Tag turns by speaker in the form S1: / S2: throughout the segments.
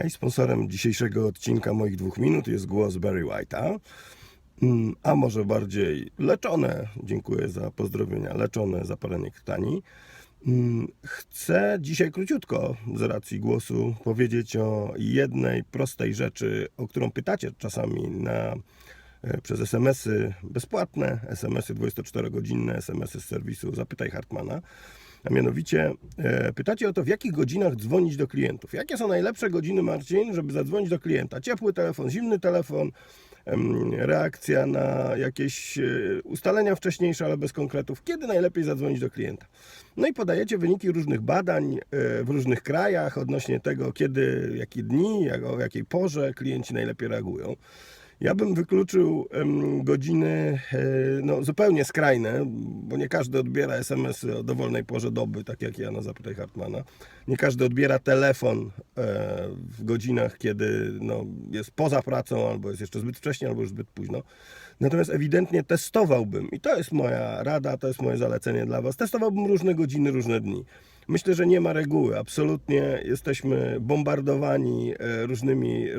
S1: Hej, sponsorem dzisiejszego odcinka moich dwóch minut jest głos Barry White'a. Mm, A może bardziej leczone, dziękuję za pozdrowienia, leczone zapalenie krtani. Mm, Chcę dzisiaj króciutko, z racji głosu, powiedzieć o jednej prostej rzeczy, o którą pytacie czasami na, e, przez SMS-y bezpłatne, SMS-y 24-godzinne, SMS-y z serwisu Zapytaj Hartmana. A mianowicie e, pytacie o to, w jakich godzinach dzwonić do klientów. Jakie są najlepsze godziny, Marcin, żeby zadzwonić do klienta? Ciepły telefon, zimny telefon, em, reakcja na jakieś e, ustalenia wcześniejsze, ale bez konkretów. Kiedy najlepiej zadzwonić do klienta? No i podajecie wyniki różnych badań e, w różnych krajach odnośnie tego, kiedy, jakie dni, jak, o jakiej porze klienci najlepiej reagują. Ja bym wykluczył godziny e, no, zupełnie skrajne, bo nie każdy odbiera SMS-y o dowolnej porze doby, tak jak ja na Zapytaj Hartmana. Nie każdy odbiera telefon e, w godzinach, kiedy no, jest poza pracą, albo jest jeszcze zbyt wcześnie, albo już zbyt późno. Natomiast ewidentnie testowałbym, i to jest moja rada, to jest moje zalecenie dla Was, testowałbym różne godziny, różne dni. Myślę, że nie ma reguły. Absolutnie jesteśmy bombardowani e, różnymi e,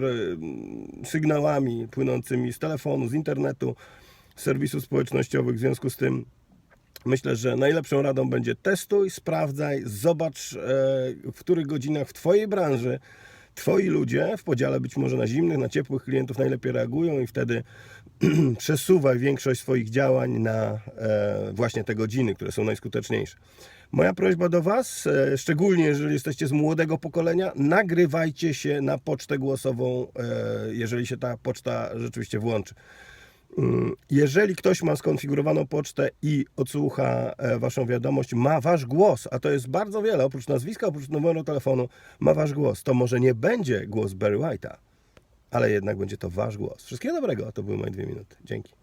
S1: sygnałami płynącymi z telefonu, z internetu, z serwisów społecznościowych. W związku z tym myślę, że najlepszą radą będzie testuj, sprawdzaj, zobacz e, w których godzinach w Twojej branży Twoi ludzie w podziale być może na zimnych, na ciepłych klientów najlepiej reagują i wtedy przesuwaj większość swoich działań na e, właśnie te godziny, które są najskuteczniejsze. Moja prośba do Was, e, szczególnie jeżeli jesteście z młodego pokolenia, nagrywajcie się na pocztę głosową, e, jeżeli się ta poczta rzeczywiście włączy. Mm, Jeżeli ktoś ma skonfigurowaną pocztę i odsłucha e, Waszą wiadomość, ma Wasz głos, a to jest bardzo wiele, oprócz nazwiska, oprócz numeru telefonu, ma Wasz głos, to może nie będzie głos Barry White'a, ale jednak będzie to Wasz głos. Wszystkiego dobrego, to były moje dwie minuty. Dzięki.